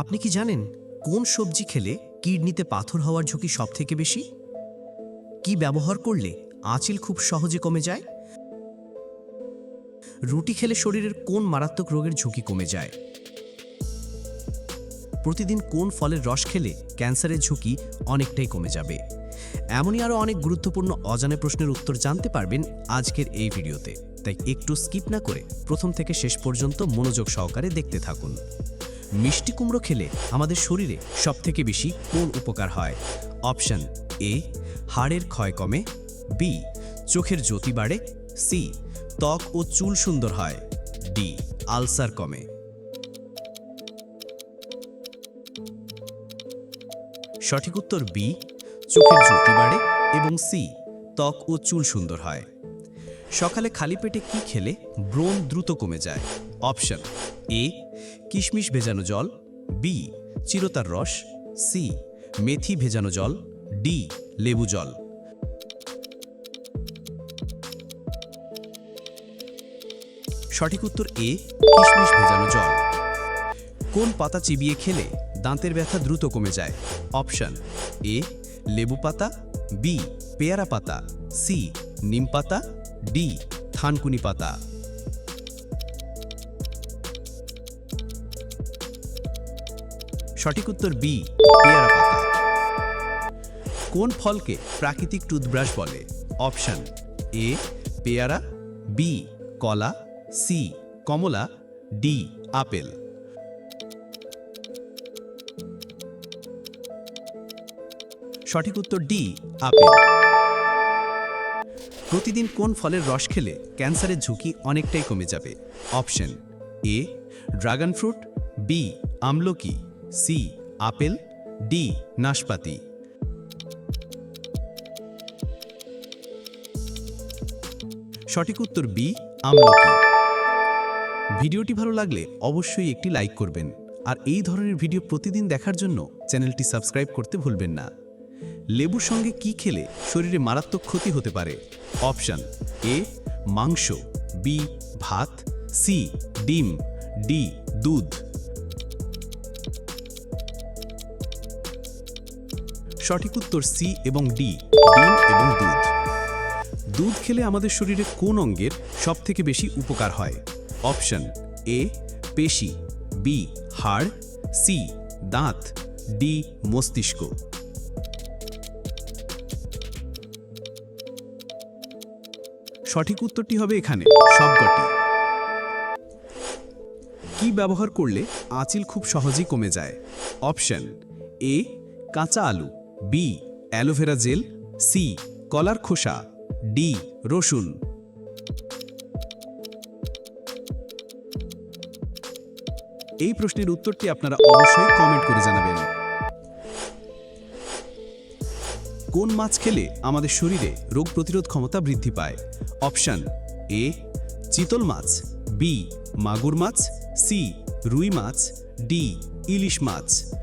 আপনি কি জানেন কোন সবজি খেলে কিডনিতে পাথর হওয়ার ঝুঁকি সবথেকে বেশি? কি ব্যবহার করলে আঁচিল খুব সহজে কমে যায়? রুটি খেলে শরীরের কোন মারাত্মক রোগের ঝুঁকি কমে যায়? প্রতিদিন কোন ফলের রস খেলে ক্যান্সারের ঝুঁকি অনেকটাই কমে যাবে? এমনই আরও অনেক গুরুত্বপূর্ণ অজানা প্রশ্নের উত্তর জানতে পারবেন আজকের এই ভিডিওতে। তাই একটু স্কিপ না করে প্রথম থেকে শেষ পর্যন্ত মনোযোগ সহকারে দেখতে থাকুন। মিষ্টি কুমড়ো খেলে আমাদের শরীরে সবথেকে বেশি কোন উপকার হয়? অপশন এ, হাড়ের ক্ষয় কমে। বি, চোখের জ্যোতি বাড়ে। সি, ত্বক ও চুল সুন্দর হয়। ডি আলসার কমে। সঠিক উত্তর বি, চোখের জ্যোতি বাড়ে এবং সি, ত্বক ও চুল সুন্দর হয়। সকালে খালি পেটে কি খেলে ব্রণ দ্রুত কমে যায়? অপশন এ কিশমিশ ভেজানো জল বি চিরতার রস সি মেথি ভেজানো জল ডি লেবু জল। সঠিক উত্তর এ কিশমিশ ভেজানো জল। কোন পাতা চিবিয়ে খেলে দাঁতের ব্যথা দ্রুত কমে যায়? অপশন এ লেবু পাতা বি পেয়ারা পাতা সি নিম পাতা ডি থানকুনি পাতা। সঠিক উত্তর বি, পেয়ারা পাতা। কোন ফলকে প্রাকৃতিক টুথব্রাশ বলে? অপশন এ, পেয়ারা, বি, কলা, সি, কমলা, ডি, আপেল। সঠিক উত্তর ডি, আপেল। প্রতিদিন কোন ফলের রস খেলে ক্যান্সারের ঝুঁকি অনেকটাই কমে যাবে? Option A, dragon fruit, B, আমলকি। সি আপেল ডি নাশপাতি। সঠিক উত্তর বি আমলকি। ভিডিওটি ভালো লাগলে অবশ্যই একটি লাইক করবেন। আর এই ধরনের ভিডিও প্রতিদিন দেখার জন্য চ্যানেলটি সাবস্ক্রাইব করতে ভুলবেন না। লেবুর সঙ্গে কি খেলে শরীরে মারাত্মক ক্ষতি হতে পারে? অপশান এ মাংস। বি ভাত। সি ডিম। ডি দুধ। সঠিক উত্তর সি এবং ডি, ডিম এবং দুধ। দুধ খেলে আমাদের শরীরে কোন অঙ্গের সবথেকে বেশি উপকার হয়? অপশন এ, পেশি, বি, হাড়, সি, দাঁত, ডি, মস্তিষ্ক। সঠিক উত্তরটি হবে এখানে, সবকটি। কি ব্যবহার করলে আঁচিল খুব সহজেই কমে যায়? অপশন এ, কাঁচা আলু। B, aloe vera gel, C, কলার খোসা, ডি, রসুন। এই প্রশ্নের উত্তরটি আপনারা অবশ্যই কমেন্ট করে জানাবেন। কোন মাছ খেলে আমাদের শরীরে রোগ প্রতিরোধ ক্ষমতা বৃদ্ধি পায়? অপশন এ, চিতল মাছ, বি, মাগুর মাছ, সি, রুই মাছ, ডি, ইলিশ মাছ।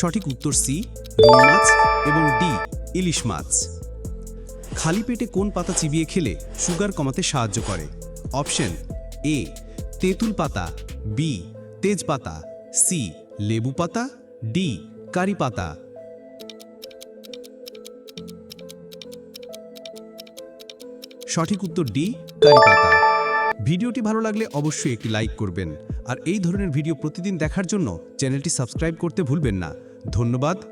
সঠিক উত্তর সি, রুই মাছ এবং ডি, ইলিশ মাছ। খালি পেটে কোন পাতা চিবিয়ে খেলে সুগার কমাতে সাহায্য করে? অপশন এ, তেঁতুল পাতা, বি, তেজপাতা, সি, লেবু পাতা, ডি, কারি পাতা। সঠিক উত্তর ডি, কারি পাতা। ভিডিওটি ভালো লাগলে অবশ্যই একটি লাইক করবেন। আর এই ধরনের ভিডিও প্রতিদিন দেখার জন্য চ্যানেলটি সাবস্ক্রাইব করতে ভুলবেন না। ধন্যবাদ।